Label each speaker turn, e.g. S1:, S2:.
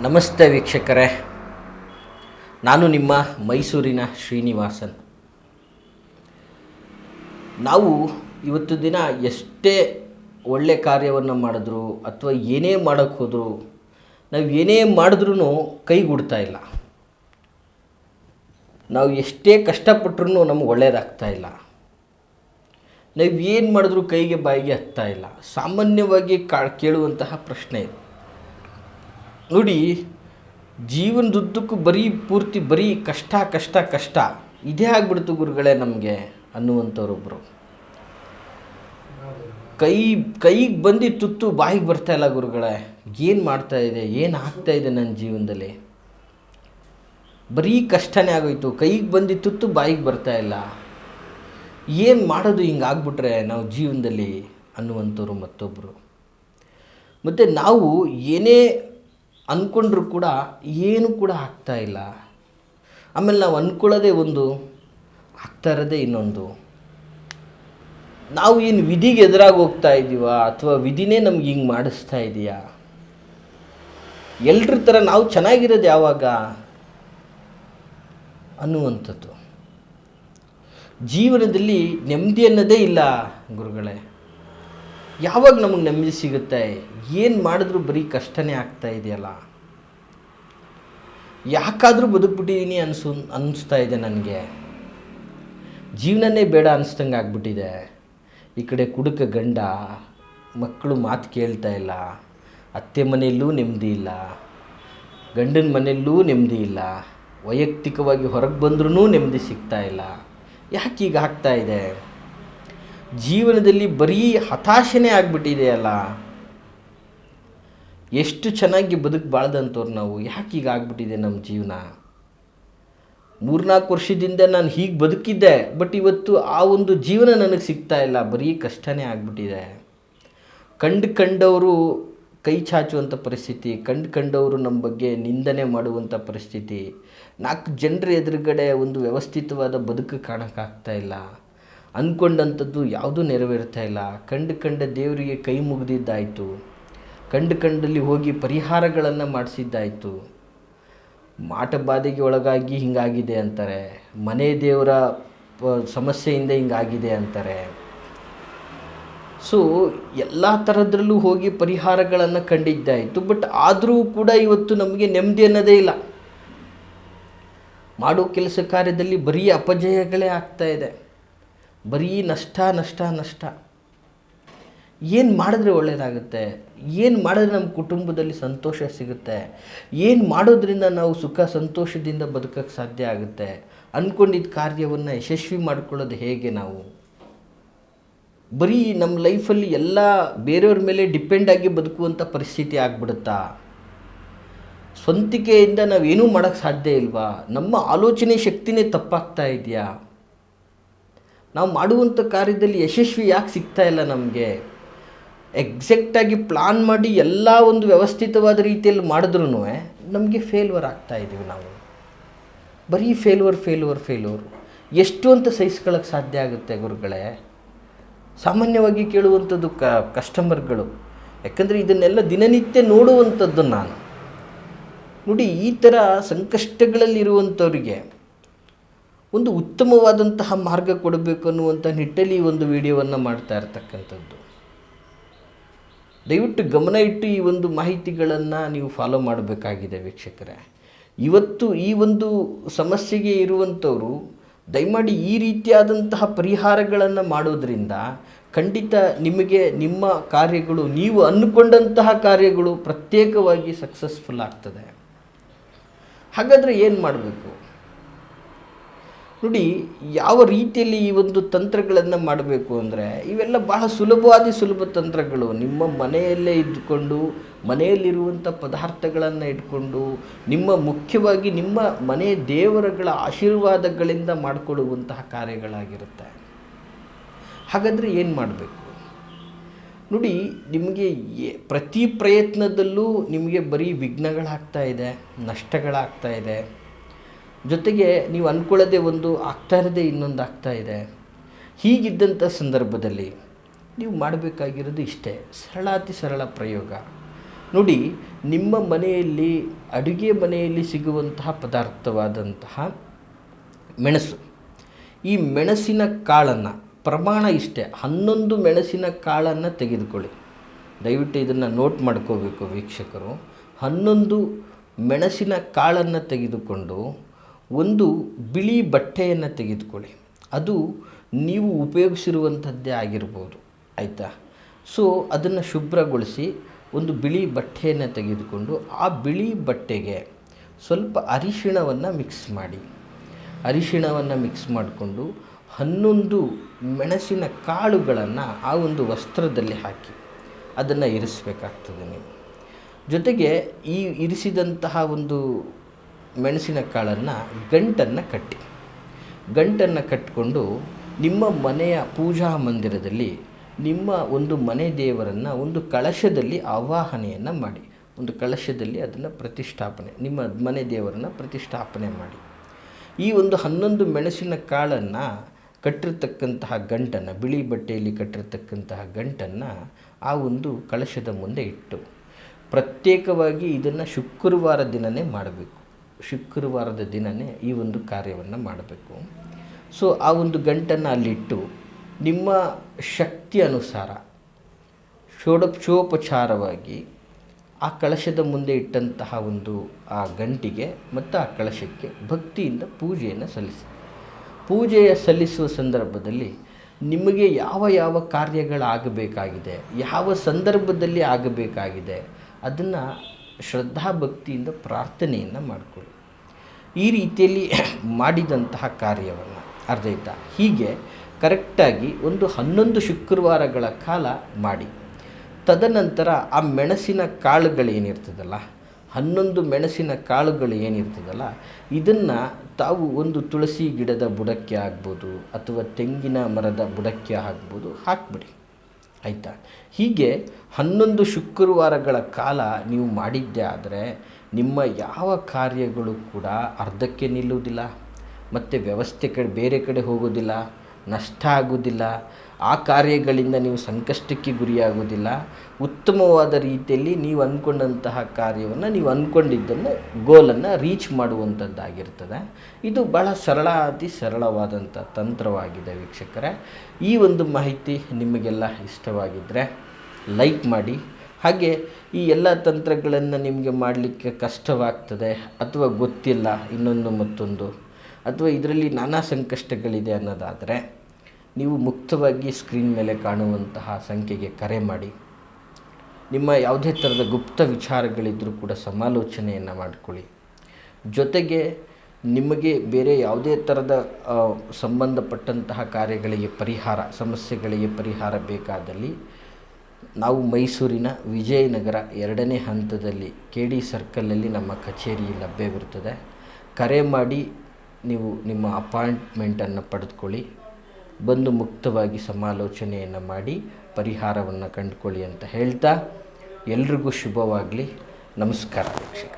S1: ನಮಸ್ತೆ ವೀಕ್ಷಕರೇ. ನಾನು ನಿಮ್ಮ ಮೈಸೂರಿನ ಶ್ರೀನಿವಾಸನ್. ನಾವು ಇವತ್ತು ದಿನ ಎಷ್ಟೇ ಒಳ್ಳೆ ಕಾರ್ಯವನ್ನು ಮಾಡಿದ್ರು ಅಥವಾ ಏನೇ ಮಾಡೋಕ್ಕೆ ಹೋದರೂ, ನಾವು ಏನೇ ಮಾಡಿದ್ರೂ ಕೈಗೂಡ್ತಾ ಇಲ್ಲ. ನಾವು ಎಷ್ಟೇ ಕಷ್ಟಪಟ್ಟರೂ ನಮ್ಗೆ ಒಳ್ಳೆಯದಾಗ್ತಾ ಇಲ್ಲ. ನಾವು ಏನು ಮಾಡಿದ್ರೂ ಕೈಗೆ ಬಾಯಿಗೆ ಹತ್ತಾ ಇಲ್ಲ. ಸಾಮಾನ್ಯವಾಗಿ ಕಾ, ಕೇಳುವಂತಹ ಪ್ರಶ್ನೆ ಇದು. ನೋಡಿ, ಜೀವನದುದ್ದಕ್ಕೂ ಬರೀ ಪೂರ್ತಿ ಬರೀ ಕಷ್ಟ ಕಷ್ಟ ಕಷ್ಟ. ಇದೇ ಆಗ್ಬಿಡ್ತು ಗುರುಗಳೇ ನಮಗೆ ಅನ್ನುವಂಥವ್ರೊಬ್ಬರು ಕೈ, ಕೈಗೆ ಬಂದು ತುತ್ತು ಬಾಯಿಗೆ ಬರ್ತಾ ಇಲ್ಲ ಗುರುಗಳೇ. ಏನು ಮಾಡ್ತಾ ಇದೆ, ಏನು ಆಗ್ತಾ ಇದೆ ನನ್ನ ಜೀವನದಲ್ಲಿ? ಬರೀ ಕಷ್ಟನೇ ಆಗೋಯ್ತು. ಕೈಗೆ ಬಂದು ತುತ್ತು ಬಾಯಿಗೆ ಬರ್ತಾ ಇಲ್ಲ. ಏನು ಮಾಡೋದು ಹಿಂಗೆ ಆಗ್ಬಿಟ್ರೆ ನಾವು ಜೀವನದಲ್ಲಿ ಅನ್ನುವಂಥವ್ರು ಮತ್ತೊಬ್ಬರು ಮತ್ತು ನಾವು ಏನೇ ಅಂದ್ಕೊಂಡ್ರೂ ಕೂಡ ಏನು ಕೂಡ ಆಗ್ತಾ ಇಲ್ಲ. ಆಮೇಲೆ ನಾವು ಅಂದ್ಕೊಳ್ಳೋದೇ ಒಂದು, ಆಗ್ತಾ ಇರೋದೇ ಇನ್ನೊಂದು. ನಾವು ಏನು ವಿಧಿಗೆ ಎದುರಾಗಿ ಹೋಗ್ತಾ ಇದ್ದೀವ ಅಥವಾ ವಿಧಿನೇ ನಮ್ಗೆ ಹಿಂಗೆ ಮಾಡಿಸ್ತಾ ಇದೆಯಾ? ಎಲ್ರ ಥರ ನಾವು ಚೆನ್ನಾಗಿರೋದು ಯಾವಾಗ? ಅನ್ನುವಂಥದ್ದು. ಜೀವನದಲ್ಲಿ ನೆಮ್ಮದಿ ಅನ್ನೋದೇ ಇಲ್ಲ ಗುರುಗಳೇ. ಯಾವಾಗ ನಮಗೆ ನೆಮ್ಮದಿ ಸಿಗುತ್ತೆ? ಏನು ಮಾಡಿದ್ರೂ ಬರೀ ಕಷ್ಟನೇ ಆಗ್ತಾ ಇದೆಯಲ್ಲ? ಯಾಕಾದರೂ ಬದುಕ್ಬಿಟ್ಟಿದ್ದೀನಿ ಅನಿಸು ಅನ್ನಿಸ್ತಾ ಇದೆ ನನಗೆ. ಜೀವನನೇ ಬೇಡ ಅನ್ನಿಸ್ದಂಗೆ ಆಗ್ಬಿಟ್ಟಿದೆ. ಈ ಕಡೆ ಕುಡುಕ ಗಂಡ, ಮಕ್ಕಳು ಮಾತು ಕೇಳ್ತಾ ಇಲ್ಲ. ಅತ್ತೆ ಮನೆಯಲ್ಲೂ ನೆಮ್ಮದಿ ಇಲ್ಲ. ಗಂಡನ ಮನೆಯಲ್ಲೂ ನೆಮ್ಮದಿ ಇಲ್ಲ. ವೈಯಕ್ತಿಕವಾಗಿ ಹೊರಗೆ ಬಂದ್ರೂ ನೆಮ್ಮದಿ ಸಿಗ್ತಾ ಇಲ್ಲ. ಯಾಕೆ ಈಗ ಆಗ್ತಾ ಇದೆ? ಜೀವನದಲ್ಲಿ ಬರೀ ಹತಾಶೆನೇ ಆಗಿಬಿಟ್ಟಿದೆಯಲ್ಲ? ಎಷ್ಟು ಚೆನ್ನಾಗಿ ಬದುಕು ಬಾಳ್ದಂಥವ್ರು ನಾವು. ಯಾಕೆ ಈಗ ಆಗ್ಬಿಟ್ಟಿದೆ ನಮ್ಮ ಜೀವನ? ಮೂರ್ನಾಲ್ಕು ವರ್ಷದಿಂದ ನಾನು ಹೀಗೆ ಬದುಕಿದ್ದೆ, ಬಟ್ ಇವತ್ತು ಆ ಒಂದು ಜೀವನ ನನಗೆ ಸಿಗ್ತಾ ಇಲ್ಲ. ಬರೀ ಕಷ್ಟನೇ ಆಗಿಬಿಟ್ಟಿದೆ. ಕಂಡು ಕಂಡವರು ಕೈ ಚಾಚುವಂಥ ಪರಿಸ್ಥಿತಿ, ಕಂಡು ಕಂಡವರು ನಮ್ಮ ಬಗ್ಗೆ ನಿಂದನೆ ಮಾಡುವಂಥ ಪರಿಸ್ಥಿತಿ. ನಾಲ್ಕು ಜನರ ಎದುರುಗಡೆ ಒಂದು ವ್ಯವಸ್ಥಿತವಾದ ಬದುಕು ಕಾಣೋಕ್ಕಾಗ್ತಾ ಇಲ್ಲ. ಅಂದ್ಕೊಂಡಂಥದ್ದು ಯಾವುದೂ ನೆರವೇರ್ತಾ ಇಲ್ಲ. ಕಂಡು ಕಂಡ ದೇವರಿಗೆ ಕೈ ಮುಗಿದಿದ್ದಾಯಿತು. ಕಂಡು ಕಂಡಲ್ಲಿ ಹೋಗಿ ಪರಿಹಾರಗಳನ್ನು ಮಾಡಿಸಿದ್ದಾಯಿತು. ಮಾಟಬಾಧೆಗೆ ಒಳಗಾಗಿ ಹಿಂಗಾಗಿದೆ ಅಂತಾರೆ. ಮನೆ ದೇವರ ಸಮಸ್ಯೆಯಿಂದ ಹಿಂಗಾಗಿದೆ ಅಂತಾರೆ. ಸೊ ಎಲ್ಲ ಥರದ್ರಲ್ಲೂ ಹೋಗಿ ಪರಿಹಾರಗಳನ್ನು ಕಂಡಿದ್ದಾಯಿತು. ಬಟ್ ಆದರೂ ಕೂಡ ಇವತ್ತು ನಮಗೆ ನೆಮ್ಮದಿ ಅನ್ನೋದೇ ಇಲ್ಲ. ಮಾಡೋ ಕೆಲಸ ಕಾರ್ಯದಲ್ಲಿ ಬರೀ ಅಪಜಯಗಳೇ ಆಗ್ತಾ ಇದೆ. ಬರೀ ನಷ್ಟ ನಷ್ಟ ನಷ್ಟ. ಏನು ಮಾಡಿದ್ರೆ ಒಳ್ಳೆಯದಾಗುತ್ತೆ ಏನು ಮಾಡಿದ್ರೆ ನಮ್ಮ ಕುಟುಂಬದಲ್ಲಿ ಸಂತೋಷ ಸಿಗುತ್ತೆ? ಏನು ಮಾಡೋದ್ರಿಂದ ನಾವು ಸುಖ, ಸಂತೋಷದಿಂದ ಬದುಕಕ್ಕೆ ಸಾಧ್ಯ ಆಗುತ್ತೆ? ಅಂದ್ಕೊಂಡಿದ್ದ ಕಾರ್ಯವನ್ನು ಯಶಸ್ವಿ ಮಾಡ್ಕೊಳ್ಳೋದು ಹೇಗೆ ನಾವು? ಬರೀ ನಮ್ಮ ಲೈಫಲ್ಲಿ ಎಲ್ಲ ಬೇರೆಯವ್ರ ಮೇಲೆ ಡಿಪೆಂಡ್ ಆಗಿ ಬದುಕುವಂಥ ಪರಿಸ್ಥಿತಿ ಆಗ್ಬಿಡುತ್ತಾ? ಸ್ವಂತಿಕೆಯಿಂದ ನಾವೇನೂ ಮಾಡೋಕ್ಕೆ ಸಾಧ್ಯ ಇಲ್ವಾ? ನಮ್ಮ ಆಲೋಚನೆ ಶಕ್ತಿನೇ ತಪ್ಪಾಗ್ತಾ ಇದೆಯಾ? ನಾವು ಮಾಡುವಂಥ ಕಾರ್ಯದಲ್ಲಿ ಯಶಸ್ವಿ ಯಾಕೆ ಸಿಗ್ತಾ ಇಲ್ಲ ನಮಗೆ? ಎಕ್ಸೆಕ್ಟಾಗಿ ಪ್ಲಾನ್ ಮಾಡಿ ಎಲ್ಲ ಒಂದು ವ್ಯವಸ್ಥಿತವಾದ ರೀತಿಯಲ್ಲಿ ಮಾಡಿದ್ರೂ ನಮಗೆ ಫೇಲ್ವರ್ ಆಗ್ತಾ ಇದ್ದೀವಿ ನಾವು. ಬರೀ ಫೇಲ್ವರ್ ಫೇಲ್ವರ್ ಫೇಲ್ವರ್ ಎಷ್ಟು ಅಂತ ಸಹಿಸ್ಕೊಳ್ಳೋಕ್ಕೆ ಸಾಧ್ಯ ಆಗುತ್ತೆ ಗುರುಗಳೇ? ಸಾಮಾನ್ಯವಾಗಿ ಕೇಳುವಂಥದ್ದು ಕ ಕಸ್ಟಮರ್ಗಳು ಯಾಕಂದರೆ ಇದನ್ನೆಲ್ಲ ದಿನನಿತ್ಯ ನೋಡುವಂಥದ್ದು ನಾನು. ನೋಡಿ, ಈ ಥರ ಸಂಕಷ್ಟಗಳಲ್ಲಿರುವಂಥವ್ರಿಗೆ ಒಂದು ಉತ್ತಮವಾದಂತಹ ಮಾರ್ಗ ಕೊಡಬೇಕು ಅನ್ನುವಂಥ ನಿಟ್ಟಲ್ಲಿ ಈ ಒಂದು ವಿಡಿಯೋವನ್ನು ಮಾಡ್ತಾ ಇರ್ತಕ್ಕಂಥದ್ದು. ದಯವಿಟ್ಟು ಗಮನ ಇಟ್ಟು ಈ ಒಂದು ಮಾಹಿತಿಗಳನ್ನು ನೀವು ಫಾಲೋ ಮಾಡಬೇಕಾಗಿದೆ ವೀಕ್ಷಕರೇ. ಇವತ್ತು ಈ ಒಂದು ಸಮಸ್ಯೆಗೆ ಇರುವಂಥವರು ದಯಮಾಡಿ ಈ ರೀತಿಯಾದಂತಹ ಪರಿಹಾರಗಳನ್ನು ಮಾಡೋದ್ರಿಂದ ಖಂಡಿತ ನಿಮಗೆ ನಿಮ್ಮ ಕಾರ್ಯಗಳು, ನೀವು ಅಂದುಕೊಂಡಂತಹ ಕಾರ್ಯಗಳು ಪ್ರತ್ಯೇಕವಾಗಿ ಸಕ್ಸಸ್ಫುಲ್ ಆಗ್ತದೆ. ಹಾಗಾದರೆ ಏನು ಮಾಡಬೇಕು? ನೋಡಿ, ಯಾವ ರೀತಿಯಲ್ಲಿ ಈ ಒಂದು ತಂತ್ರಗಳನ್ನು ಮಾಡಬೇಕು ಅಂದರೆ, ಇವೆಲ್ಲ ಬಹಳ ಸುಲಭವಾದ ಸುಲಭ ತಂತ್ರಗಳು. ನಿಮ್ಮ ಮನೆಯಲ್ಲೇ ಇದ್ದುಕೊಂಡು ಮನೆಯಲ್ಲಿರುವಂಥ ಪದಾರ್ಥಗಳನ್ನು ಇಟ್ಕೊಂಡು, ನಿಮ್ಮ ಮುಖ್ಯವಾಗಿ ನಿಮ್ಮ ಮನೆ ದೇವರುಗಳ ಆಶೀರ್ವಾದಗಳಿಂದ ಮಾಡಿಕೊಳ್ಳುವಂತಹ ಕಾರ್ಯಗಳಾಗಿರುತ್ತೆ. ಹಾಗಾದರೆ ಏನು ಮಾಡಬೇಕು? ನೋಡಿ, ನಿಮಗೆ ಪ್ರತಿ ಪ್ರಯತ್ನದಲ್ಲೂ ನಿಮಗೆ ಬರೀ ವಿಘ್ನಗಳಾಗ್ತಾ ಇದೆ, ನಷ್ಟಗಳಾಗ್ತಾ ಇದೆ. ಜೊತೆಗೆ ನೀವು ಅಂದ್ಕೊಳ್ಳೋದೇ ಒಂದು ಆಗ್ತಾ ಇರೋದೇ ಇನ್ನೊಂದು ಆಗ್ತಾ ಇದೆ. ಹೀಗಿದ್ದಂಥ ಸಂದರ್ಭದಲ್ಲಿ ನೀವು ಮಾಡಬೇಕಾಗಿರೋದು ಇಷ್ಟೇ, ಸರಳಾತಿ ಸರಳ ಪ್ರಯೋಗ. ನೋಡಿ, ನಿಮ್ಮ ಮನೆಯಲ್ಲಿ, ಅಡುಗೆ ಮನೆಯಲ್ಲಿ ಸಿಗುವಂತಹ ಪದಾರ್ಥವಾದಂತಹ ಮೆಣಸು. ಈ ಮೆಣಸಿನ ಕಾಳನ್ನು, ಪ್ರಮಾಣ ಇಷ್ಟೇ, ಹನ್ನೊಂದು ಮೆಣಸಿನ ಕಾಳನ್ನು ತೆಗೆದುಕೊಳ್ಳಿ. ದಯವಿಟ್ಟು ಇದನ್ನು ನೋಟ್ ಮಾಡ್ಕೋಬೇಕು ವೀಕ್ಷಕರು. ಹನ್ನೊಂದು ಮೆಣಸಿನ ಕಾಳನ್ನು ತೆಗೆದುಕೊಂಡು ಒಂದು ಬಿಳಿ ಬಟ್ಟೆಯನ್ನು ತೆಗೆದುಕೊಳ್ಳಿ. ಅದು ನೀವು ಉಪಯೋಗಿಸಿರುವಂಥದ್ದೇ ಆಗಿರ್ಬೋದು. ಆಯಿತಾ? ಸೊ ಅದನ್ನು ಶುಭ್ರಗೊಳಿಸಿ ಒಂದು ಬಿಳಿ ಬಟ್ಟೆಯನ್ನು ತೆಗೆದುಕೊಂಡು ಆ ಬಿಳಿ ಬಟ್ಟೆಗೆ ಸ್ವಲ್ಪ ಅರಿಶಿಣವನ್ನು ಮಿಕ್ಸ್ ಮಾಡಿ. ಅರಿಶಿಣವನ್ನು ಮಿಕ್ಸ್ ಮಾಡಿಕೊಂಡು ಹನ್ನೊಂದು ಮೆಣಸಿನ ಕಾಳುಗಳನ್ನು ಆ ಒಂದು ವಸ್ತ್ರದಲ್ಲಿ ಹಾಕಿ. ಅದನ್ನು ಇರಿಸಬೇಕಾಗ್ತದೆ ನೀವು. ಜೊತೆಗೆ ಈ ಇರಿಸಿದಂತಹ ಒಂದು ಮೆಣಸಿನ ಕಾಳನ್ನು ಗಂಟನ್ನು ಕಟ್ಟಿ. ಗಂಟನ್ನು ಕಟ್ಟಿಕೊಂಡು ನಿಮ್ಮ ಮನೆಯ ಪೂಜಾ ಮಂದಿರದಲ್ಲಿ ನಿಮ್ಮ ಒಂದು ಮನೆ ದೇವರನ್ನು ಒಂದು ಕಳಶದಲ್ಲಿ ಆವಾಹನೆಯನ್ನು ಮಾಡಿ. ಒಂದು ಕಳಶದಲ್ಲಿ ಅದನ್ನು ಪ್ರತಿಷ್ಠಾಪನೆ, ನಿಮ್ಮ ಮನೆ ದೇವರನ್ನು ಪ್ರತಿಷ್ಠಾಪನೆ ಮಾಡಿ. ಈ ಒಂದು ಹನ್ನೊಂದು ಮೆಣಸಿನ ಕಾಳನ್ನು ಕಟ್ಟಿರ್ತಕ್ಕಂತಹ ಗಂಟನ್ನು, ಬಿಳಿ ಬಟ್ಟೆಯಲ್ಲಿ ಕಟ್ಟಿರ್ತಕ್ಕಂತಹ ಗಂಟನ್ನು ಆ ಒಂದು ಕಳಶದ ಮುಂದೆ ಇಟ್ಟು ಪ್ರತ್ಯೇಕವಾಗಿ ಇದನ್ನು ಶುಕ್ರವಾರ ದಿನನೇ ಮಾಡಬೇಕು. ಶುಕ್ರವಾರದ ದಿನವೇ ಈ ಒಂದು ಕಾರ್ಯವನ್ನು ಮಾಡಬೇಕು. ಸೊ, ಆ ಒಂದು ಗಂಟನ್ನು ಅಲ್ಲಿಟ್ಟು ನಿಮ್ಮ ಶಕ್ತಿ ಅನುಸಾರ ಷೋಡೋಪಚಾರವಾಗಿ ಆ ಕಳಶದ ಮುಂದೆ ಇಟ್ಟಂತಹ ಒಂದು ಆ ಗಂಟಿಗೆ ಮತ್ತು ಆ ಕಳಶಕ್ಕೆ ಭಕ್ತಿಯಿಂದ ಪೂಜೆಯನ್ನು ಸಲ್ಲಿಸಿ. ಪೂಜೆಯ ಸಲ್ಲಿಸುವ ಸಂದರ್ಭದಲ್ಲಿ ನಿಮಗೆ ಯಾವ ಯಾವ ಕಾರ್ಯಗಳಾಗಬೇಕಾಗಿದೆ, ಯಾವ ಸಂದರ್ಭದಲ್ಲಿ ಆಗಬೇಕಾಗಿದೆ, ಅದನ್ನು ಶ್ರದ್ಧಾಭಕ್ತಿಯಿಂದ ಪ್ರಾರ್ಥನೆಯನ್ನು ಮಾಡಿಕೊಳ್ಳಿ. ಈ ರೀತಿಯಲ್ಲಿ ಮಾಡಿದಂತಹ ಕಾರ್ಯವನ್ನು ಅರ್ಧೈತ ಹೀಗೆ ಕರೆಕ್ಟಾಗಿ ಒಂದು ಹನ್ನೊಂದು ಶುಕ್ರವಾರಗಳ ಕಾಲ ಮಾಡಿ. ತದನಂತರ ಆ ಮೆಣಸಿನ ಕಾಳುಗಳೇನಿರ್ತದಲ್ಲ ಹನ್ನೊಂದು ಮೆಣಸಿನ ಕಾಳುಗಳು ಏನಿರ್ತದಲ್ಲ, ಇದನ್ನು ತಾವು ಒಂದು ತುಳಸಿ ಗಿಡದ ಬುಡಕ್ಕೆ ಆಗ್ಬೋದು ಅಥವಾ ತೆಂಗಿನ ಮರದ ಬುಡಕ್ಕೆ ಆಗ್ಬೋದು ಹಾಕ್ಬಿಡಿ. ಆಯಿತಾ ಹೀಗೆ ಹನ್ನೊಂದು ಶುಕ್ರವಾರಗಳ ಕಾಲ ನೀವು ಮಾಡಿದ್ದೆ ಆದರೆ ನಿಮ್ಮ ಯಾವ ಕಾರ್ಯಗಳು ಕೂಡ ಅರ್ಧಕ್ಕೆ ನಿಲ್ಲುವುದಿಲ್ಲ. ಮತ್ತು ವ್ಯವಸ್ಥೆ ಕಡೆ ಬೇರೆ ಕಡೆ ಹೋಗೋದಿಲ್ಲ ನಷ್ಟ ಆಗೋದಿಲ್ಲ ಆ ಕಾರ್ಯಗಳಿಂದ ನೀವು ಸಂಕಷ್ಟಕ್ಕೆ ಗುರಿಯಾಗುವುದಿಲ್ಲ. ಉತ್ತಮವಾದ ರೀತಿಯಲ್ಲಿ ನೀವು ಅಂದ್ಕೊಂಡಂತಹ ಕಾರ್ಯವನ್ನು ನೀವು ಅಂದ್ಕೊಂಡಿದ್ದನ್ನು ಗೋಲನ್ನು ರೀಚ್ ಮಾಡುವಂಥದ್ದಾಗಿರ್ತದೆ. ಇದು ಬಹಳ ಸರಳ, ಅತಿ ಸರಳವಾದಂಥ ತಂತ್ರವಾಗಿದೆ ವೀಕ್ಷಕರೇ. ಈ ಒಂದು ಮಾಹಿತಿ ನಿಮಗೆಲ್ಲ ಇಷ್ಟವಾಗಿದ್ದರೆ ಲೈಕ್ ಮಾಡಿ. ಹಾಗೆ ಈ ಎಲ್ಲ ತಂತ್ರಗಳನ್ನು ನಿಮಗೆ ಮಾಡಲಿಕ್ಕೆ ಕಷ್ಟವಾಗ್ತದೆ ಅಥವಾ ಗೊತ್ತಿಲ್ಲ ಇನ್ನೊಂದು ಮತ್ತೊಂದು, ಅಥವಾ ಇದರಲ್ಲಿ ನಾನಾ ಸಂಕಷ್ಟಗಳಿದೆ ಅನ್ನೋದಾದರೆ ನೀವು ಮುಕ್ತವಾಗಿ ಸ್ಕ್ರೀನ್ ಮೇಲೆ ಕಾಣುವಂತಹ ಸಂಖ್ಯೆಗೆ ಕರೆ ಮಾಡಿ. ನಿಮ್ಮ ಯಾವುದೇ ಥರದ ಗುಪ್ತ ವಿಚಾರಗಳಿದ್ದರೂ ಕೂಡ ಸಮಾಲೋಚನೆಯನ್ನು ಮಾಡಿಕೊಳ್ಳಿ. ಜೊತೆಗೆ ನಿಮಗೆ ಬೇರೆ ಯಾವುದೇ ಥರದ ಸಂಬಂಧಪಟ್ಟಂತಹ ಕಾರ್ಯಗಳಿಗೆ ಪರಿಹಾರ, ಸಮಸ್ಯೆಗಳಿಗೆ ಪರಿಹಾರ ಬೇಕಾದಲ್ಲಿ ನಾವು ಮೈಸೂರಿನ ವಿಜಯನಗರ ಎರಡನೇ ಹಂತದಲ್ಲಿ ಕೆ ಡಿ ಸರ್ಕಲಲ್ಲಿ ನಮ್ಮ ಕಚೇರಿ ಲಭ್ಯವಿರುತ್ತದೆ. ಕರೆ ಮಾಡಿ ನೀವು ನಿಮ್ಮ ಅಪಾಯಿಂಟ್ಮೆಂಟನ್ನು ಪಡೆದುಕೊಳ್ಳಿ. ಬಂದು ಮುಕ್ತವಾಗಿ ಸಮಾಲೋಚನೆಯನ್ನು ಮಾಡಿ ಪರಿಹಾರವನ್ನು ಕಂಡುಕೊಳ್ಳಿ ಅಂತ ಹೇಳ್ತಾ ಎಲ್ರಿಗೂ ಶುಭವಾಗಲಿ. ನಮಸ್ಕಾರ